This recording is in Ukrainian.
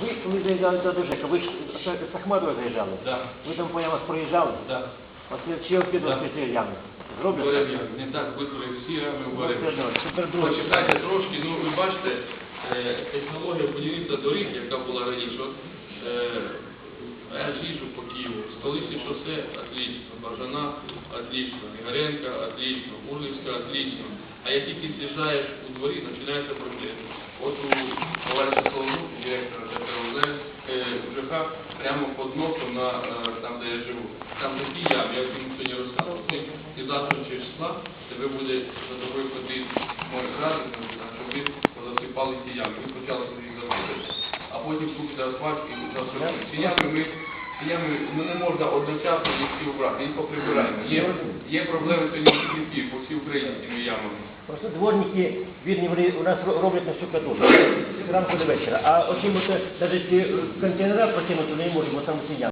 ви заїжджали до Дожека, ви ж з Ахмадова заїжджали? Да. Ви там по ямах проїжджали? Да. От чи обслідувати ці ями? Зроблять? Не так як всі рами одно, Тепер друге. Почитайте трошки, ну ви бачите, е, технологія будівництва доріг, яка була раніше, е, я ж по Києву, столичне шосе отлично, Бажана отлично, Ігоренка отлично, Урлівська отлично. А як тільки з'їжджаєш у дворі, починаються проблеми. ЖК, прямо під носом на, е, там, де я живу. Там такі ями, я вам сьогодні розказував. Ти завтра чи числа, тебе буде за тобою ходити може радити, щоб ви позасипали ці ями. Ви почали їх забити. А потім купити асфальт і засипати. Ці ями ми ями ну, не можна одночасно їх всі убрати, їх поприбираємо. Є, є проблеми сьогодні в Києві, по Україні з. Просто дворники, вірні, вони у нас роблять на штукатурку. Ранку до вечора. А от, навіть контейнера протягнути не можемо, там всі ями.